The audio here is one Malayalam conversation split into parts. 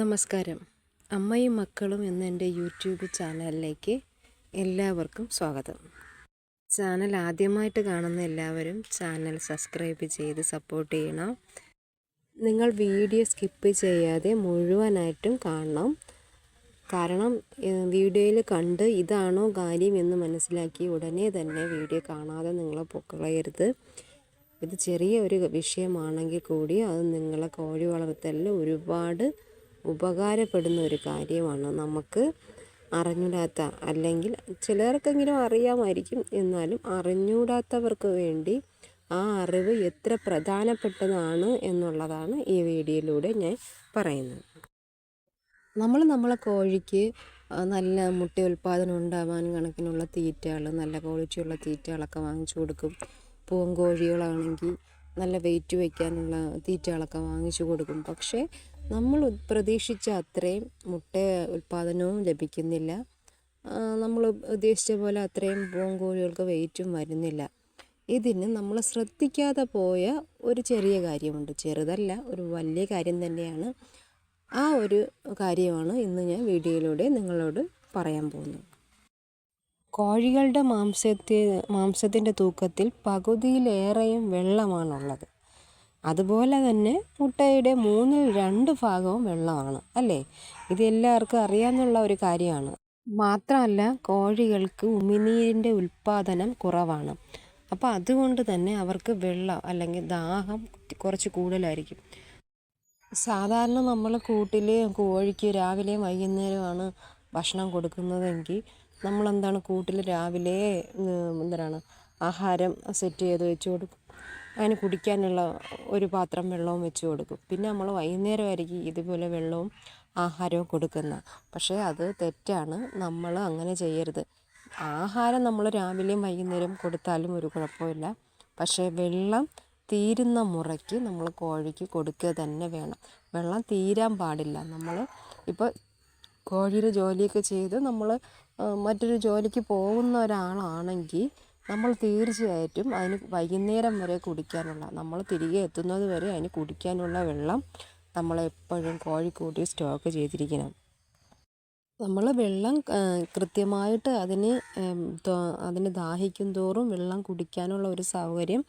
നമസ്കാരം. അമ്മയും മക്കളും എന്ന എന്റെ യൂട്യൂബ് ചാനലിലേക്ക് എല്ലാവർക്കും സ്വാഗതം. ചാനൽ ആദ്യമായിട്ട് കാണുന്ന എല്ലാവരും ചാനൽ സബ്സ്ക്രൈബ് ചെയ്ത് സപ്പോർട്ട് ചെയ്യണം. നിങ്ങൾ വീഡിയോ സ്കിപ്പ് ചെയ്യാതെ മുഴുവനായിട്ടും കാണണം. കാരണം വീഡിയോയിൽ കണ്ട് ഇതാണോ കാര്യം എന്ന് മനസ്സിലാക്കി ഉടനെ തന്നെ വീഡിയോ കാണാതെ നിങ്ങൾ പൊക്കളയരുത്. ഇത് ചെറിയ ഒരു വിഷയമാണെങ്കിൽ കൂടി അത് നിങ്ങളെ കോഴി വളർത്തലിൽ ഒരുപാട് ഉപകാരപ്പെടുന്ന ഒരു കാര്യമാണ് നമുക്ക് അറിഞ്ഞൂടാത്ത അല്ലെങ്കിൽ ചിലർക്കെങ്കിലും അറിയാമായിരിക്കും. എന്നാലും അറിഞ്ഞൂടാത്തവർക്ക് വേണ്ടി ആ അറിവ് എത്ര പ്രധാനപ്പെട്ടതാണ് എന്നുള്ളതാണ് ഈ വീഡിയോയിലൂടെ ഞാൻ പറയുന്നത്. നമ്മൾ നമ്മളെ കോഴിക്ക് നല്ല മുട്ട ഉൽപ്പാദനം ഉണ്ടാവാൻ കണക്കിനുള്ള തീറ്റകൾ നല്ല ക്വാളിറ്റിയുള്ള തീറ്റകളൊക്കെ വാങ്ങിച്ചു കൊടുക്കും. പൂവൻ നല്ല വെയിറ്റ് വയ്ക്കാനുള്ള തീറ്റകളൊക്കെ വാങ്ങിച്ചു കൊടുക്കും. പക്ഷേ നമ്മൾ പ്രതീക്ഷിച്ച അത്രയും മുട്ട ഉൽപ്പാദനവും ലഭിക്കുന്നില്ല. നമ്മൾ ഉദ്ദേശിച്ച പോലെ അത്രയും പൂങ്കോഴികൾക്ക് വെയിറ്റും വരുന്നില്ല. ഇതിന് നമ്മൾ ശ്രദ്ധിക്കാതെ പോയ ഒരു ചെറിയ കാര്യമുണ്ട്. ചെറുതല്ല ഒരു വലിയ കാര്യം തന്നെയാണ്. ആ ഒരു കാര്യമാണ് ഇന്ന് ഞാൻ വീഡിയോയിലൂടെ നിങ്ങളോട് പറയാൻ പോകുന്നത്. കോഴികളുടെ മാംസത്തെ മാംസത്തിന്റെ തൂക്കത്തിൽ പകുതിയിലേറെയും വെള്ളമാണുള്ളത്. അതുപോലെ തന്നെ മുട്ടയുടെ മൂന്നിൽ രണ്ട് ഭാഗവും വെള്ളമാണ് അല്ലേ? ഇത് എല്ലാവർക്കും അറിയാമെന്നുള്ള ഒരു കാര്യമാണ്. മാത്രമല്ല കോഴികൾക്ക് ഉമിനീരിന്റെ ഉൽപ്പാദനം കുറവാണ്. അപ്പോൾ അതുകൊണ്ട് തന്നെ അവർക്ക് വെള്ളം അല്ലെങ്കിൽ ദാഹം കുറച്ച് കൂടുതലായിരിക്കും. സാധാരണ നമ്മൾ കൂട്ടിൽ കോഴിക്ക് രാവിലെയും വൈകുന്നേരമാണ് ഭക്ഷണം കൊടുക്കുന്നതെങ്കിൽ നമ്മളെന്താണ് കൂട്ടിൽ രാവിലെ എന്താണ് ആഹാരം സെറ്റ് ചെയ്ത് വെച്ച് കൊടുക്കും. അതിന് കുടിക്കാനുള്ള ഒരു പാത്രം വെള്ളവും വെച്ച് കൊടുക്കും. പിന്നെ നമ്മൾ വൈകുന്നേരമായിരിക്കും ഇതുപോലെ വെള്ളവും ആഹാരവും കൊടുക്കുന്നത് പക്ഷേ അത് തെറ്റാണ്. നമ്മൾ അങ്ങനെ ചെയ്യരുത്. ആഹാരം നമ്മൾ രാവിലെയും വൈകുന്നേരം കൊടുത്താലും ഒരു കുഴപ്പമില്ല. പക്ഷേ വെള്ളം തീരുന്ന മുറയ്ക്ക് നമ്മൾ കോഴിക്ക് കൊടുക്കുക തന്നെ വേണം. വെള്ളം തീരാൻ പാടില്ല. നമ്മൾ ഇപ്പോൾ കോഴിയുടെ ജോലിയൊക്കെ ചെയ്ത് നമ്മൾ മറ്റൊരു ജോലിക്ക് പോകുന്ന ഒരാളാണെങ്കിൽ നമ്മൾ തീർച്ചയായിട്ടും അതിന് വൈകുന്നേരം വരെ കുടിക്കാനുള്ള നമ്മൾ തിരികെ എത്തുന്നത് വരെ അതിന് കുടിക്കാനുള്ള വെള്ളം നമ്മളെപ്പോഴും കോഴിക്കൂട്ടിൽ സ്റ്റോക്ക് ചെയ്തിരിക്കണം. നമ്മൾ വെള്ളം കൃത്യമായിട്ട് അതിന് അതിന് ദാഹിക്കും തോറും വെള്ളം കുടിക്കാനുള്ള ഒരു സൗകര്യം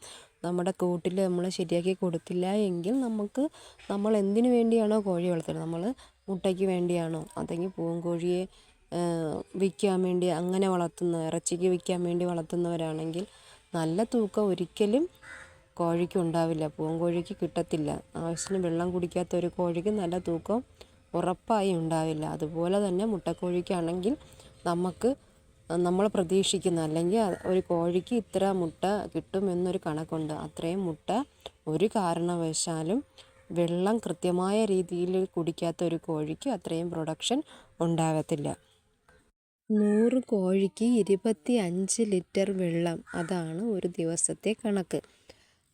നമ്മുടെ കൂട്ടിൽ നമ്മൾ ശരിയാക്കി കൊടുത്തില്ല എങ്കിൽ നമുക്ക് നമ്മൾ എന്തിനു വേണ്ടിയാണോ കോഴി വളർത്തുന്നത്? നമ്മൾ മുട്ടയ്ക്ക് വേണ്ടിയാണോ? അല്ലെങ്കിൽ പൂങ്കോഴിയെ വിൽക്കാൻ വേണ്ടി അങ്ങനെ വളർത്തുന്ന ഇറച്ചിക്ക് വിൽക്കാൻ വേണ്ടി വളർത്തുന്നവരാണെങ്കിൽ നല്ല തൂക്കം ഒരിക്കലും കോഴിക്ക് ഉണ്ടാവില്ല. പൂവൻകോഴിക്ക് കിട്ടത്തില്ല. ആവശ്യത്തിന് വെള്ളം കുടിക്കാത്ത ഒരു കോഴിക്ക് നല്ല തൂക്കം ഉറപ്പായി ഉണ്ടാവില്ല. അതുപോലെ തന്നെ മുട്ടക്കോഴിക്കാണെങ്കിൽ നമുക്ക് നമ്മൾ പ്രതീക്ഷിക്കുന്ന അല്ലെങ്കിൽ ഒരു കോഴിക്ക് ഇത്ര മുട്ട കിട്ടുമെന്നൊരു കണക്കുണ്ട്. അത്രയും മുട്ട ഒരു കാരണവശാലും വെള്ളം കൃത്യമായ രീതിയിൽ കുടിക്കാത്ത ഒരു കോഴിക്ക് അത്രയും പ്രൊഡക്ഷൻ ഉണ്ടാകത്തില്ല. നൂറ് കോഴിക്ക് ഇരുപത്തി അഞ്ച് ലിറ്റർ വെള്ളം. അതാണ് ഒരു ദിവസത്തെ കണക്ക്.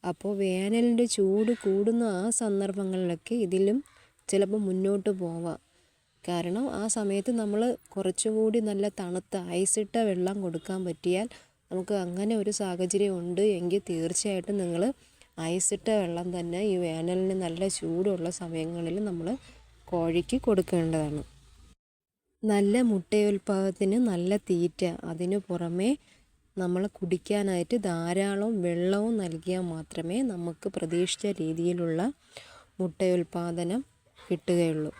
അപ്പോൾ വേനലിന്റെ ചൂട് കൂടുന്ന ആ സന്ദർഭങ്ങളിലൊക്കെ ഇതിലും ചിലപ്പോൾ മുന്നോട്ട് പോവാം. കാരണം ആ സമയത്ത് നമ്മൾ കുറച്ചുകൂടി നല്ല തണുത്ത ഐസിട്ട വെള്ളം കൊടുക്കാൻ പറ്റിയാൽ നമുക്ക് അങ്ങനെ ഒരു സാഹചര്യം ഉണ്ട് എങ്കിൽ തീർച്ചയായിട്ടും നിങ്ങൾ ഐസിട്ട വെള്ളം തന്നെ ഈ വേനലിന് നല്ല ചൂടുള്ള സമയങ്ങളിൽ നമ്മൾ കോഴിക്ക് കൊടുക്കേണ്ടതാണ്. നല്ല മുട്ടയുൽപാദനത്തിന് നല്ല തീറ്റ. അതിനു പുറമേ നമ്മൾ കുടിക്കാനായിട്ട് ധാരാളം വെള്ളവും നൽകിയാൽ മാത്രമേ നമുക്ക് പ്രതീക്ഷിച്ച രീതിയിലുള്ള മുട്ടയുൽപാദനം കിട്ടുകയുള്ളൂ.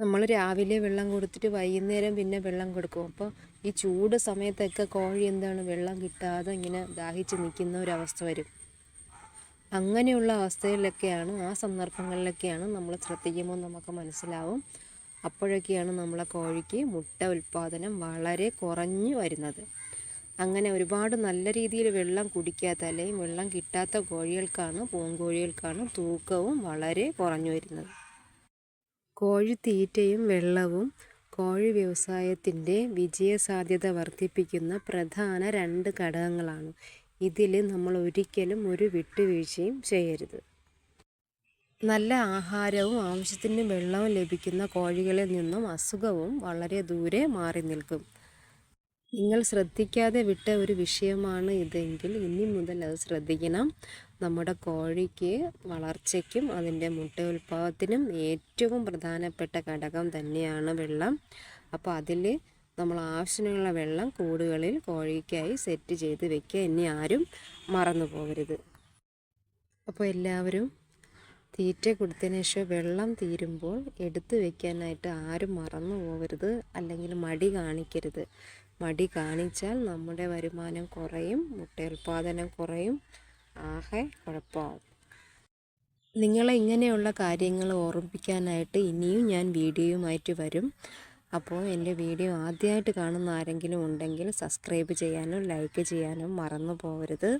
നമ്മൾ രാവിലെ വെള്ളം കൊടുത്തിട്ട് വൈകുന്നേരം പിന്നെ വെള്ളം കൊടുക്കും. അപ്പോൾ ഈ ചൂട് സമയത്തൊക്കെ കോഴി എന്താണ് വെള്ളം കിട്ടാതെ ഇങ്ങനെ ദാഹിച്ച് നിൽക്കുന്ന ഒരവസ്ഥ വരും. അങ്ങനെയുള്ള അവസ്ഥയിലൊക്കെയാണ് ആ സന്ദർഭങ്ങളിലൊക്കെയാണ് നമ്മൾ ശ്രദ്ധിക്കുമ്പോൾ നമുക്ക് മനസ്സിലാവും. അപ്പോഴൊക്കെയാണ് നമ്മളെ കോഴിക്ക് മുട്ട ഉൽപ്പാദനം വളരെ കുറഞ്ഞു വരുന്നത്. അങ്ങനെ ഒരുപാട് നല്ല രീതിയിൽ വെള്ളം കുടിക്കാത്ത അല്ലെങ്കിൽ വെള്ളം കിട്ടാത്ത കോഴികൾക്കാണ് പൂങ്കോഴികൾക്കാണ് തൂക്കവും വളരെ കുറഞ്ഞു വരുന്നത്. കോഴിത്തീറ്റയും വെള്ളവും കോഴി വ്യവസായത്തിന്റെ വിജയസാധ്യത വർദ്ധിപ്പിക്കുന്ന പ്രധാന രണ്ട് ഘടകങ്ങളാണ്. ഇതിൽ നമ്മൾ ഒരിക്കലും ഒരു വിട്ടുവീഴ്ചയും ചെയ്യരുത്. നല്ല ആഹാരവും ആവശ്യത്തിന് വെള്ളവും ലഭിക്കുന്ന കോഴികളിൽ നിന്നും അസുഖവും വളരെ ദൂരെ മാറി നിൽക്കും. നിങ്ങൾ ശ്രദ്ധിക്കാതെ വിട്ട ഒരു വിഷയമാണ് ഇതെങ്കിൽ ഇനി മുതൽ അത് ശ്രദ്ധിക്കണം. നമ്മുടെ കോഴിക്ക് വളർച്ചയ്ക്കും അതിന്റെ മുട്ട ഉൽപ്പാദനത്തിനും ഏറ്റവും പ്രധാനപ്പെട്ട ഘടകം തന്നെയാണ് വെള്ളം. അപ്പോൾ അതിൽ നമ്മൾ ആവശ്യമുള്ള വെള്ളം കൂടുകളിൽ കോഴിക്കായി സെറ്റ് ചെയ്ത് വെക്കുക ഇനി ആരും മറന്നു പോകരുത് അപ്പോൾ എല്ലാവരും തീറ്റ കൊടുത്തതിന് ശേഷം വെള്ളം തീരുമ്പോൾ എടുത്തു വെക്കാനായിട്ട് ആരും മറന്നു പോകരുത് അല്ലെങ്കിൽ മടി കാണിക്കരുത്. മടി കാണിച്ചാൽ നമ്മുടെ വരുമാനം കുറയും മുട്ട ഉൽപ്പാദനം കുറയും. ആകെ കുഴപ്പമാവും. നിങ്ങളെ ഇങ്ങനെയുള്ള കാര്യങ്ങൾ ഓർമ്മിപ്പിക്കാനായിട്ട് ഇനിയും ഞാൻ വീഡിയോയുമായിട്ട് വരും. അപ്പോൾ എന്റെ വീഡിയോ ആദ്യമായിട്ട് കാണുന്ന ആരെങ്കിലും ഉണ്ടെങ്കിൽ സബ്സ്ക്രൈബ് ചെയ്യാനും ലൈക്ക് ചെയ്യാനും മറന്നു പോകരുത്.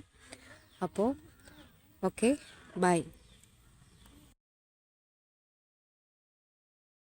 അപ്പോൾ ഓക്കെ ബൈ.